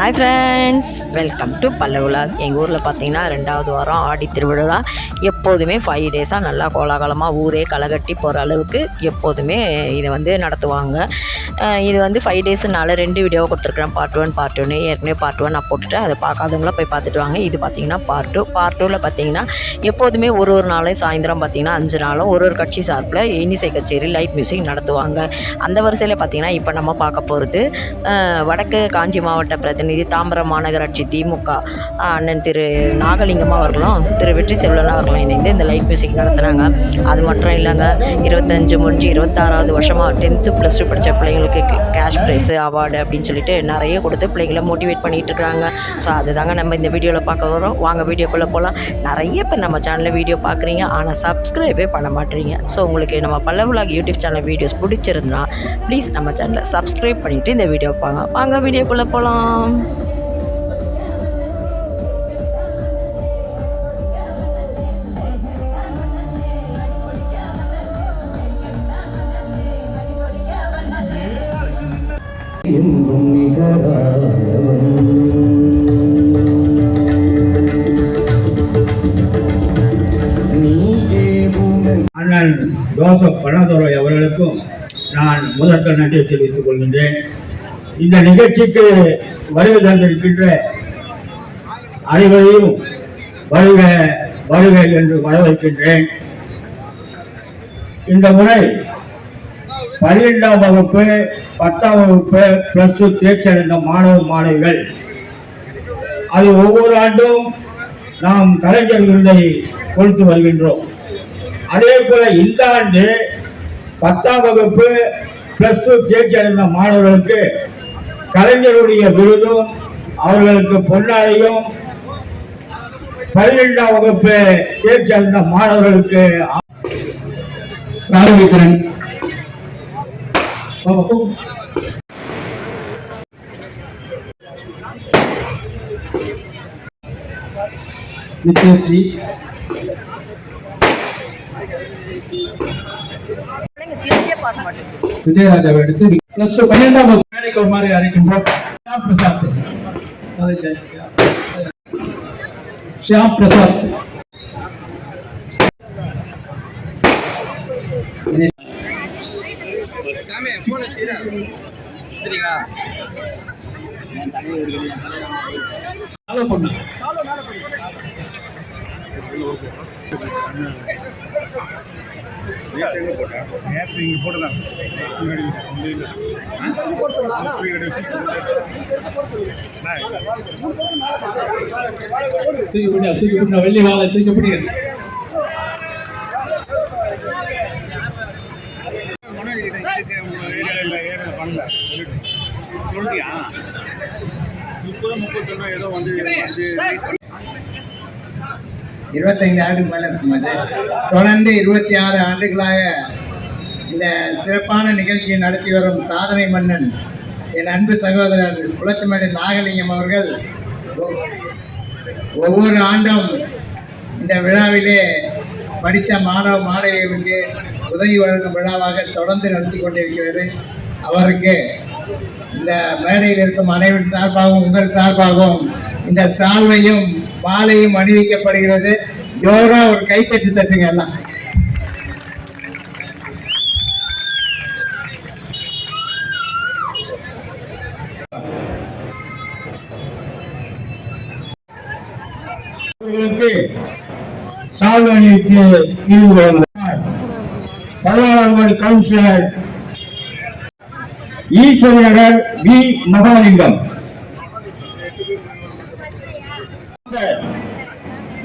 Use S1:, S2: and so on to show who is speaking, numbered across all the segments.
S1: Hi friends welcome to Pallavula எங்கள் ஊரில் பார்த்தீங்கன்னா ரெண்டாவது வாரம் ஆடி திருவிழா. எப்போதுமே ஃபைவ் டேஸாக நல்லா கோலாகலமாக ஊரே களைகட்டி போகிற அளவுக்கு எப்போதுமே இதை வந்து நடத்துவாங்க. இது வந்து ஃபைவ் டேஸுனால ரெண்டு வீடியோ கொடுத்துருக்குறேன். பார்ட் ஒன் பார்ட் ஒன்று ஏற்கனவே பார்ட் ஒன் நான் போட்டுட்டு அதை பார்க்காதவங்களாம் போய் பார்த்துட்டு வாங்க. இது பார்த்தீங்கன்னா பார்ட் டூ பார்ட் டூவில் பார்த்தீங்கன்னா எப்போதுமே ஒரு ஒரு நாளையும் சாயந்தரம் பார்த்தீங்கன்னா அஞ்சு நாளும் ஒரு ஒரு கட்சி சார்பில் இனிசை கச்சேரி லைட் மியூசிக் நடத்துவாங்க. அந்த வரிசையில் பார்த்தீங்கன்னா இப்போ நம்ம பார்க்க போகிறது வடக்கு காஞ்சி மாவட்ட பிரதிநிதி தாம்பரம் மாநகராட்சி திமுக அண்ணன் திரு நாகலிங்கம் அவர்களும் திரு வெற்றி செல்வன் அவர்களும் இணைந்து இந்த லைட் மியூசிக் நடத்துனாங்க. அது மட்டும் இல்லைங்க இருபத்தஞ்சு முடிஞ்சு இருபத்தாறாவது வருஷமாக டென்த்து ப்ளஸ் டூ படித்த பிள்ளைங்களுக்கு கேஷ் ப்ரைஸு அவார்டு அப்படின்னு சொல்லிட்டு நிறைய கொடுத்து பிள்ளைங்களை மோட்டிவேட் பண்ணிகிட்டு இருக்காங்க. ஸோ அதுதாங்க நம்ம இந்த வீடியோவில் பார்க்க வரோம் வாங்க வீடியோக்குள்ளே போகலாம் நிறைய பேர் நம்ம சேனலில் வீடியோ பார்க்குறீங்க ஆனால் சப்ஸ்கிரைபே பண்ண மாட்டீங்க. ஸோ உங்களுக்கு நம்ம பல்லவுலாக் யூடியூப் சேனல் வீடியோஸ் பிடிச்சிருந்தா ப்ளீஸ் நம்ம சேனலை சப்ஸ்கிரைப் பண்ணிவிட்டு இந்த வீடியோ பாங்க வாங்க வீடியோக்குள்ளே போகலாம்
S2: என்றும் நிகராதவன்
S3: அண்ணன் ஜோசப் பணதுரை அவர்களுக்கும் நான் முதற்க நன்றி தெரிவித்துக் கொள்கின்றேன். இந்த நிகழ்ச்சிக்கு வருகை தந்திருக்கின்ற அனைவரையும் வருக வருக என்று வரவேற்கின்றேன். இந்த முறை பன்னிரெண்டாம் வகுப்பு பத்தாம் வகுப்பு பிளஸ் டூ தேர்ச்சி அடைந்த மாணவ மாணவிகள். அது ஒவ்வொரு ஆண்டும் நாம் கலைஞர் விருதை கொடுத்து வருகின்றோம். அதே போல இந்த ஆண்டு பத்தாம் வகுப்பு பிளஸ் டூ தேர்ச்சி அடைந்த மாணவர்களுக்கு கலைஞருடைய விருதும் அவர்களுக்கு பொன்னாடையும் பன்னிரெண்டாம் வகுப்பு தேர்ச்சி அடைந்த மாணவர்களுக்கு
S4: நித்யஸ்ரீ. விஜயராஜாவை எடுத்து பிளஸ் டூ பன்னெண்டாம் வகுப்பு மேடைக்கு ஒரு மாதிரி அழைக்கின்றோம் ஷியாம் பிரசாத் ஷியாம் பிரசாத் ஃபாலோ பண்ணு. வெள்ளி பிடியா சொன்னியா முப்பது முப்பது வாழை ஏதோ வந்து
S5: இருபத்தைந்து ஆண்டுக்கு மேலே இருக்கும் அது. தொடர்ந்து இருபத்தி ஆறு ஆண்டுகளாக இந்த சிறப்பான நிகழ்ச்சியை நடத்தி வரும் சாதனை மன்னன் என் அன்பு சகோதரர் குளத்துமேடு நாகலிங்கம் அவர்கள் ஒவ்வொரு ஆண்டும் இந்த விழாவிலே படித்த மாணவ மாணவிகளுக்கு உதவி வழங்கும் விழாவாக தொடர்ந்து நடத்தி கொண்டிருக்கிறது. அவருக்கு இந்த மேடையில் இருக்கும் அனைவரின் சார்பாகவும் உங்கள் சார்பாகவும் இந்த சால்வையும் மாலையும் அணிவிக்கப்படுகிறது ஜோரா ஒரு கைத்தட்டு தட்டுங்க எல்லாம்.
S3: அவர்களுக்கு அணிவித்து பதினாறாம் ward councillor Eswari Nagar V Mahalingam.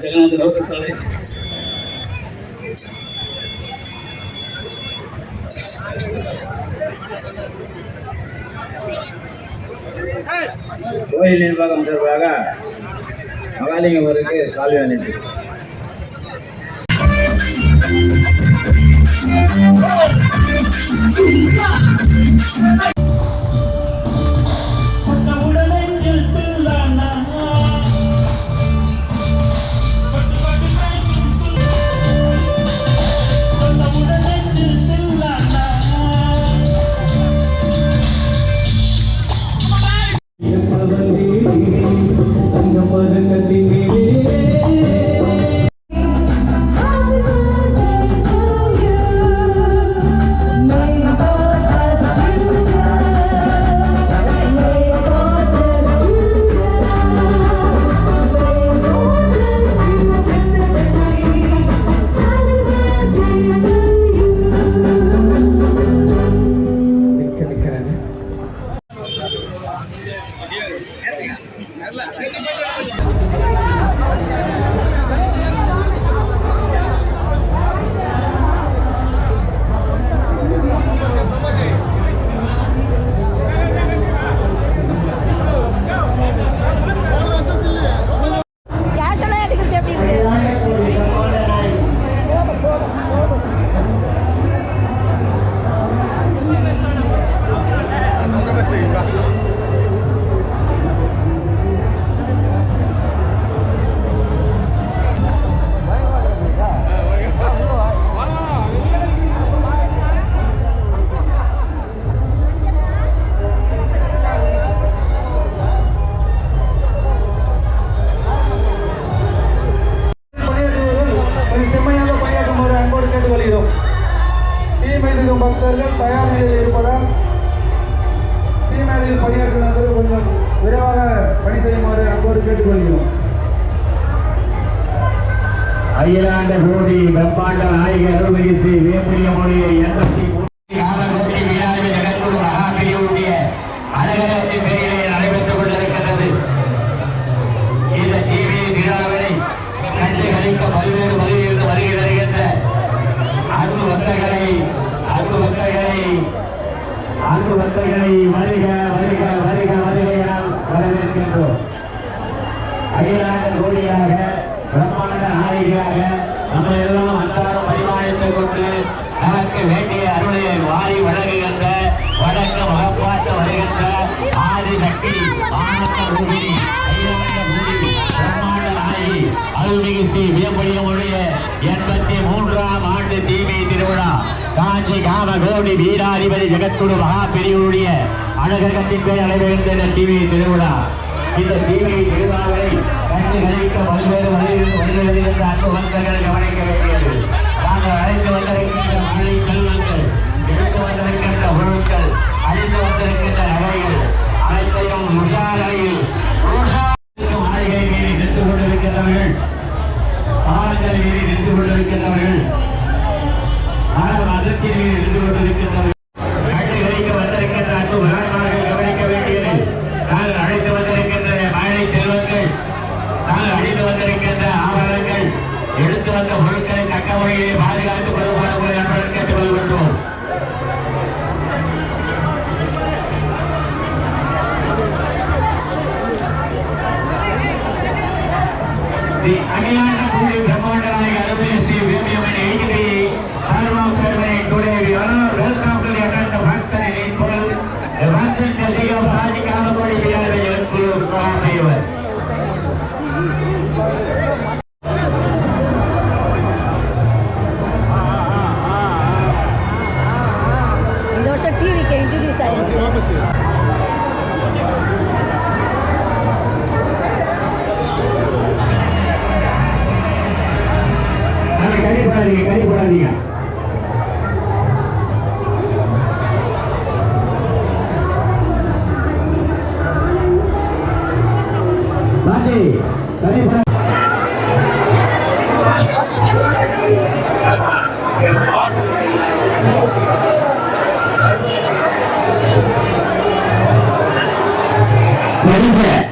S4: Jagannatha local சாலை
S6: கோயில் நிர்வாகம் சார்பாக மகாலிங்கம் அவருக்கு சால்வை அனுப்பி.
S1: கேஷெல்லாம்
S7: பக்தர்கள் தயார் நிலையில் இருப்பதால் தீமையில் பணியாற்றுவதற்கு கொஞ்சம் விரைவாக பணி செய்யுமாறு அன்போடு கேட்டுக்கொள்கிறோம்.
S6: அயலாண்ட கோடி பிரம்மாண்ட நாயக அருள்மிகு ஸ்ரீ வேம்புரியமுடைய எண்பத்தி ராமகோட்டி விநாயகர் ஜெகத்குரு மகாபிரியுடைய அழகரத்தின் பெயரிலே நடைபெற்றுக் கொண்டிருக்கிறது இந்த டிவி விழாவினை கண்டு கழிக்க பல்வேறு பகுதியிலிருந்து வருகை வருகின்ற அன்பு பக்தர்களை அன்பு பக்தர்களை அன்பு பக்தர்களை வருக வருக வருக வருக என வரவேற்கின்றோம் அகிலாண்ட கோடியாக பிரம்மாண்ட நம்ம எல்லாம் அன்றாட பரிமாறித்துக் கொண்டு நமக்கு வேண்டிய அருளை வாரி வழங்குகின்ற வடக்கு மகப்பாட்டு வருகின்ற ஆதிசக்தி ஆனந்த ரூபிணி அருள்மிகு ஸ்ரீ வியம்படியமுடைய எண்பத்தி மூன்றாம் ஆண்டு தீமை திருவிழா. காஞ்சி காமகோடி வீராதிபதி ஜெகத்குரு மகா பெரியவருடைய அனுகிரகத்தின் பேர் நடைபெறுகின்ற தீமை திருவிழா. இந்த தீமை திருவிழாவை கண்டு கழிக்க பல்வேறு வழிகளில் வருகிறது அன்பு பக்தர்கள் கவனிக்க வேண்டியது நாங்கள் அழைத்து வந்திருக்கின்ற மழை செல்வங்கள் எடுத்து வந்திருக்கின்ற பொருட்கள் அறிந்து வந்திருக்கின்ற நகைகள் அனைத்தையும் உஷாரையில் மாளிகை 什么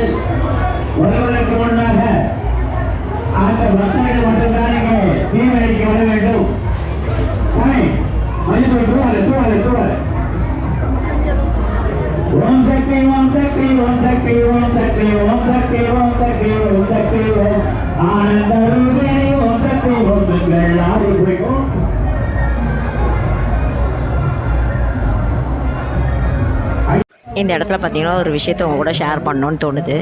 S6: பக்தர்கள்
S1: இந்த இடத்துல பார்த்தீங்கன்னா ஒரு விஷயத்த உங்க கூட ஷேர் பண்ணணும்னு தோணுது.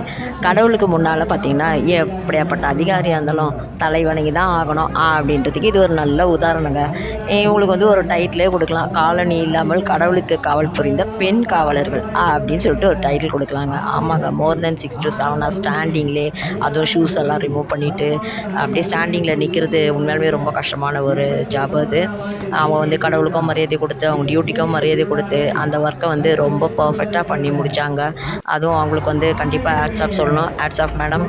S1: கடவுளுக்கு முன்னால் பார்த்தீங்கன்னா எப்படியாப்பட்ட அதிகாரியாக இருந்தாலும் தலைவணங்கி தான் ஆகணும் அப்படின்றதுக்கு இது ஒரு நல்ல உதாரணங்க. இவங்களுக்கு வந்து ஒரு டைட்டிலே கொடுக்கலாம். காலனி இல்லாமல் கடவுளுக்கு காவல் புரிந்த பெண் காவலர்கள் அப்படின்னு சொல்லிட்டு ஒரு டைட்டில் கொடுக்கலாங்க. ஆமாங்க more than six to seven hour ஸ்டாண்டிங்லே அதுவும் ஷூஸ் எல்லாம் ரிமூவ் பண்ணிவிட்டு அப்படியே ஸ்டாண்டிங்கில் நிற்கிறது உண்மையாலுமே ரொம்ப கஷ்டமான ஒரு ஜாப் அது. அவங்க வந்து கடவுளுக்கும் மரியாதை கொடுத்து அவங்க டியூட்டிக்கும் மரியாதை கொடுத்து அந்த ஒர்க்கை வந்து ரொம்ப பர்ஃபெக்டாக பண்ணி முடித்தாங்க அதுவும் அவங்களுக்கு வந்து கண்டிப்பாக ஆட்ஸ் ஆஃப் சொல்லணும்.
S6: Hats off madam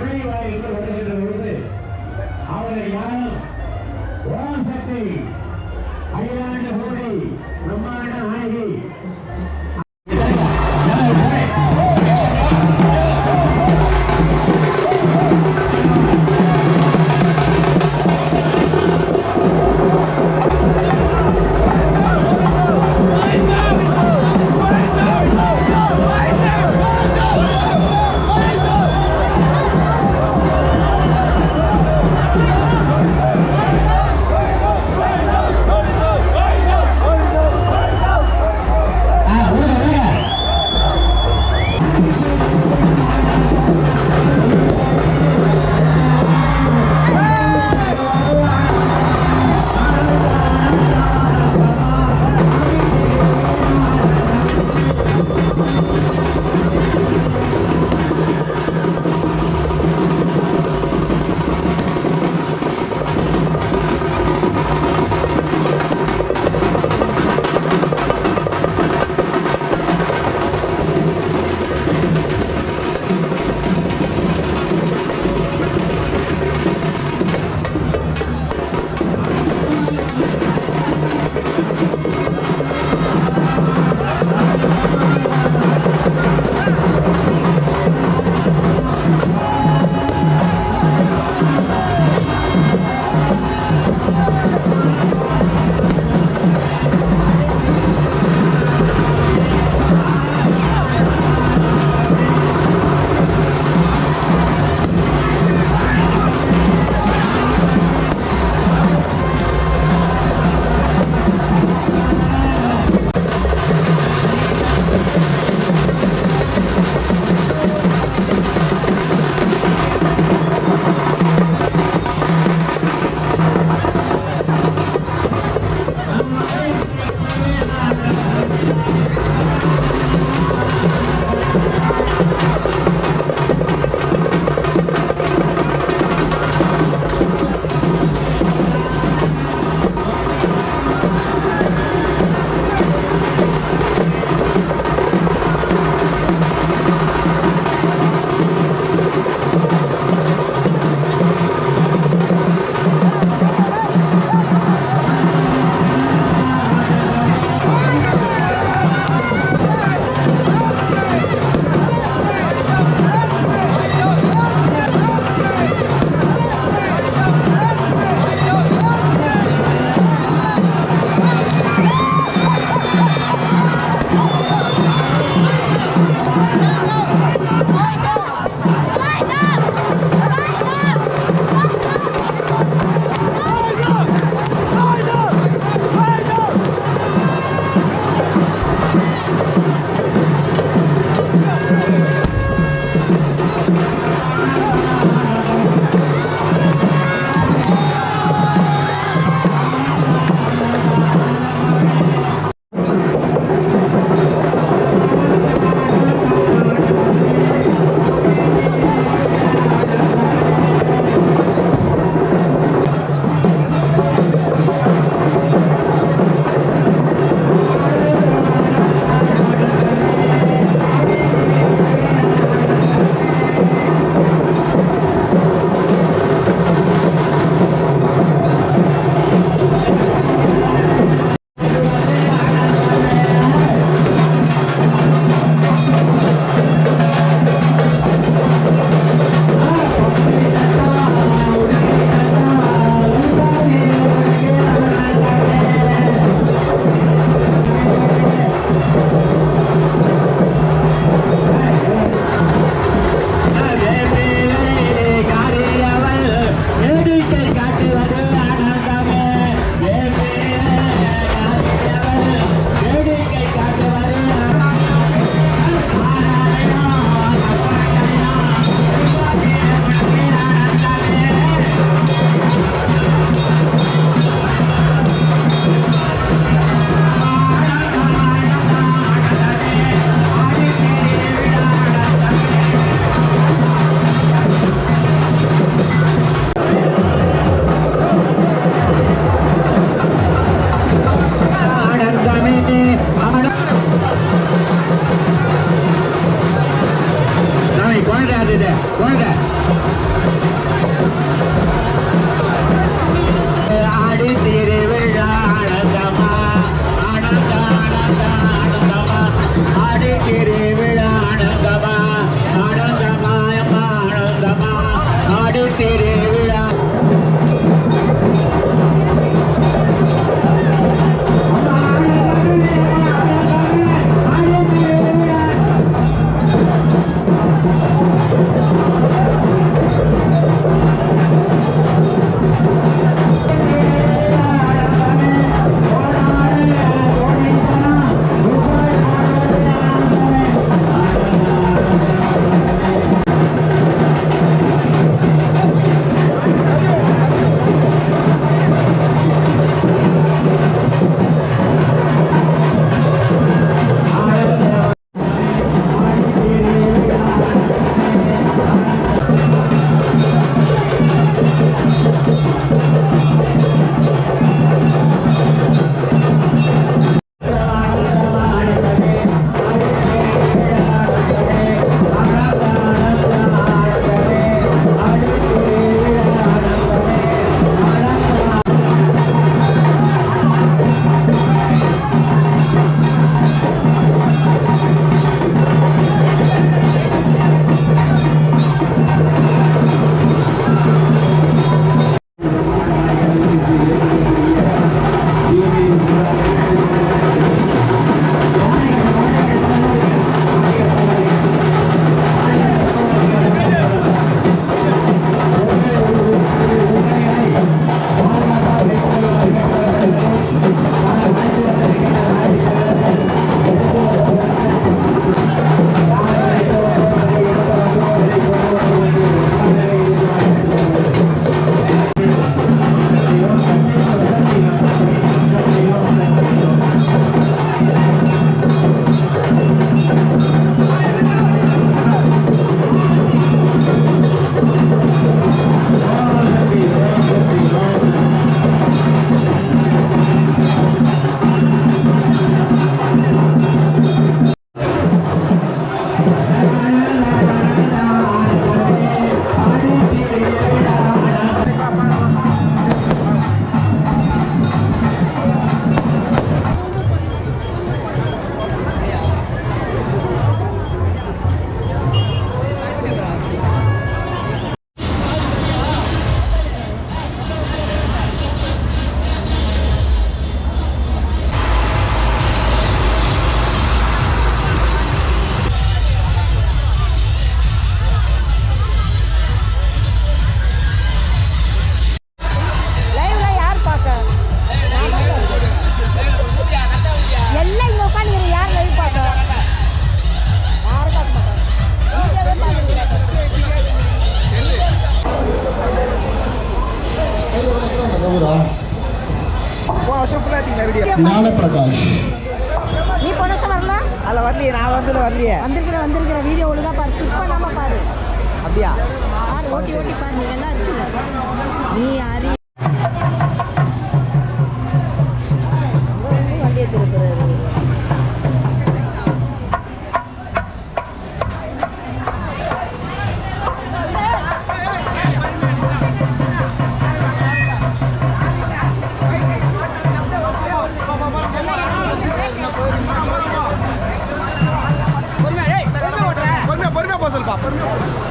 S6: Thank you.
S4: Gnanaprakash.
S1: நீ போன வருஷம் வரல?
S8: அதில் வரலையே நான் வந்து வரலையே.
S1: வந்திருக்கிற வந்திருக்கிற வீடியோ ஒழுங்கா பாரு ஸ்கிப் பண்ணாம பாரு.
S8: அப்படியா?
S1: பாரு ஓட்டி ஓட்டி பாரு நீ எல்லாம் இருக்குல்ல நீ யாரு
S7: वापर में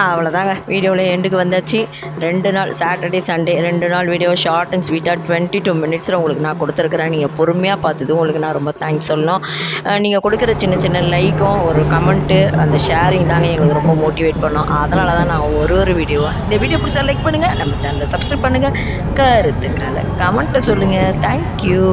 S1: அவ்வளோதாங்க வீடியோவில் எண்டுக்கு வந்தாச்சு. ரெண்டு நாள் சாட்டர்டே சண்டே ரெண்டு நாள் வீடியோ ஷார்ட் அண்ட் ஸ்வீட்டாக டுவெண்ட்டி டூ மினிட்ஸில் உங்களுக்கு நான் கொடுத்துருக்குறேன். நீங்கள் பொறுமையாக பார்த்தது. உங்களுக்கு நான் ரொம்ப தேங்க்ஸ் சொல்லணும். நீங்கள் கொடுக்குற சின்ன சின்ன லைக்கும் ஒரு கமெண்ட்டு அந்த ஷேரிங் தாங்க எங்களுக்கு ரொம்ப மோட்டிவேட் பண்ணோம். அதனால தான் நான் ஒரு ஒரு வீடியோ இந்த வீடியோ பிடிச்சா லைக் பண்ணுங்கள் நம்ம சேனலை சப்ஸ்கிரைப் பண்ணுங்கள் கருத்துக்களை கமெண்ட்டை சொல்லுங்கள் தேங்க்யூ